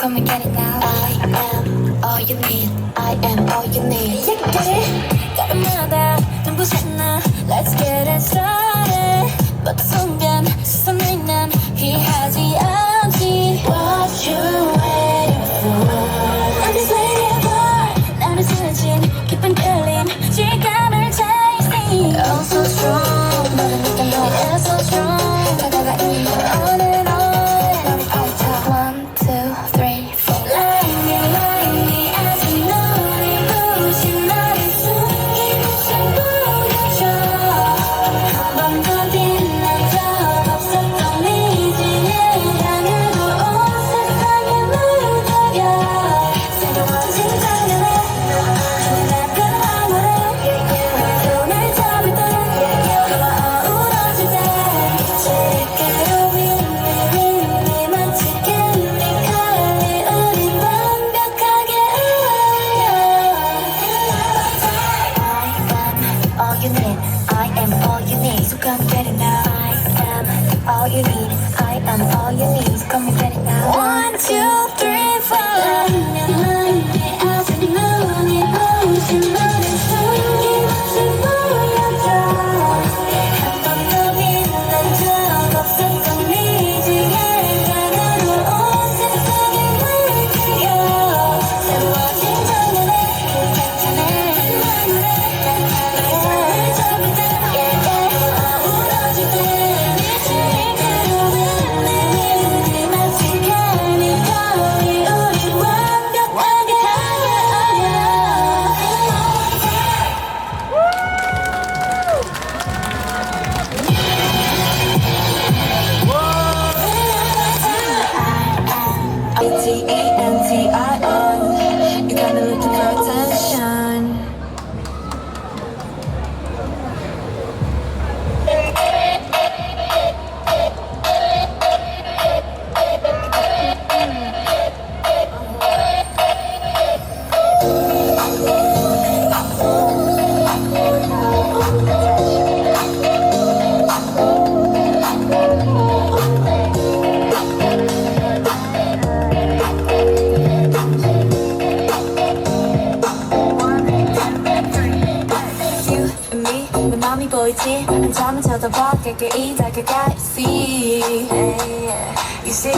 come and get it now. I am all you need. I am all you need. Yeah, get it. got another. don't push it now. Let's get it started. you need. I am all you need. So come get it now. I am all you need. I am all you need. So Come and get it now. talk, I can eat, I can get see. You see,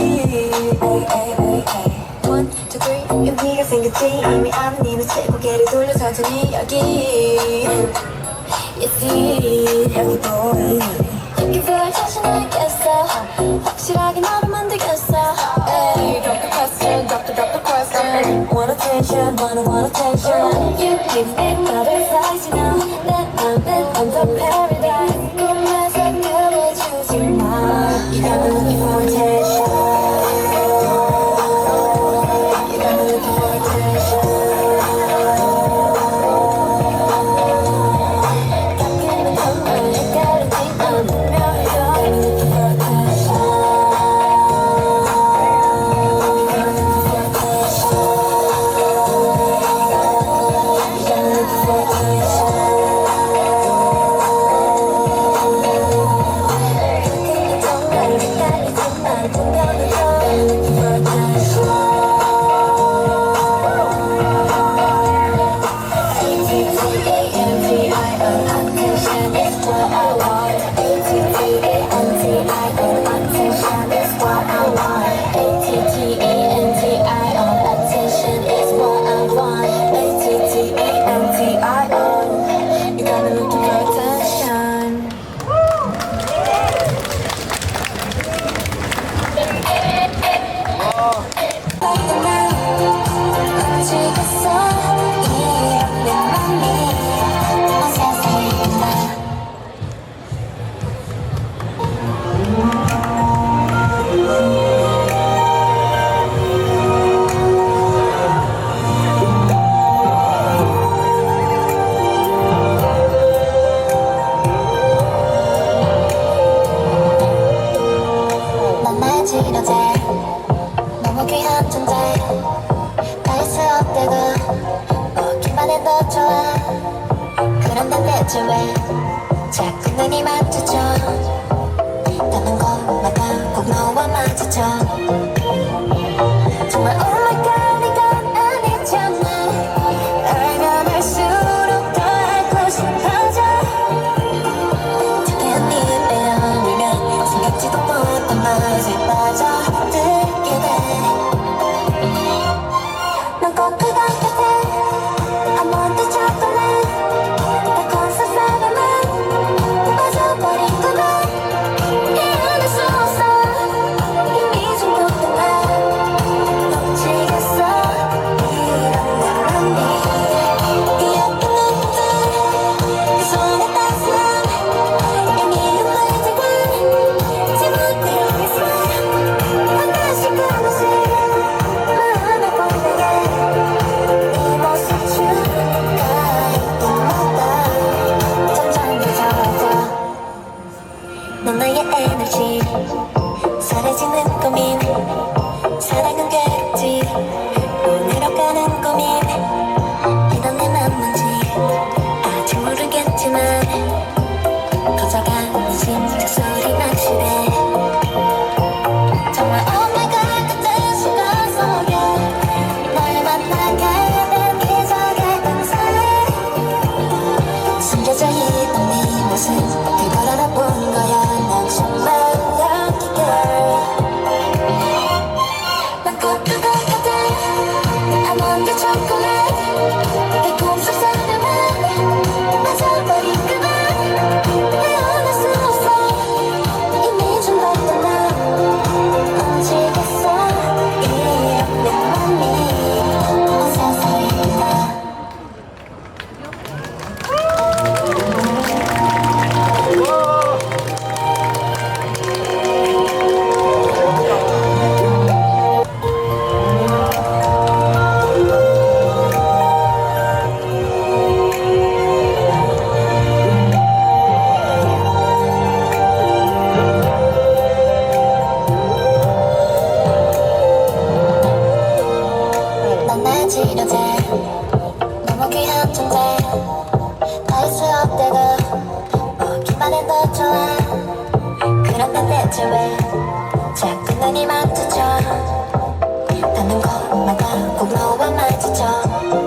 ay, ay, ay, ay. one, two, three. 용기가 생겼지 이미 아는 이는 고개를 돌려 천천히 여기. You see, 여기 boy. 이별 자신을 깼어 확실하게 나를 만들겠어 Hey, drop the question, drop the, drop the question Want attention, wanna, want attention You give me, 나를 사이즈 now 난다대체 왜 자꾸 눈이 마주쳐? 닮은 것마다 꼭 너와 마주쳐? 포기한 존재 다 있어 없대도 먹기만 해도 좋아. 그런데 대체 왜 자꾸 눈이 맞추죠 닿는 곳마다 꼭 너와 맞추죠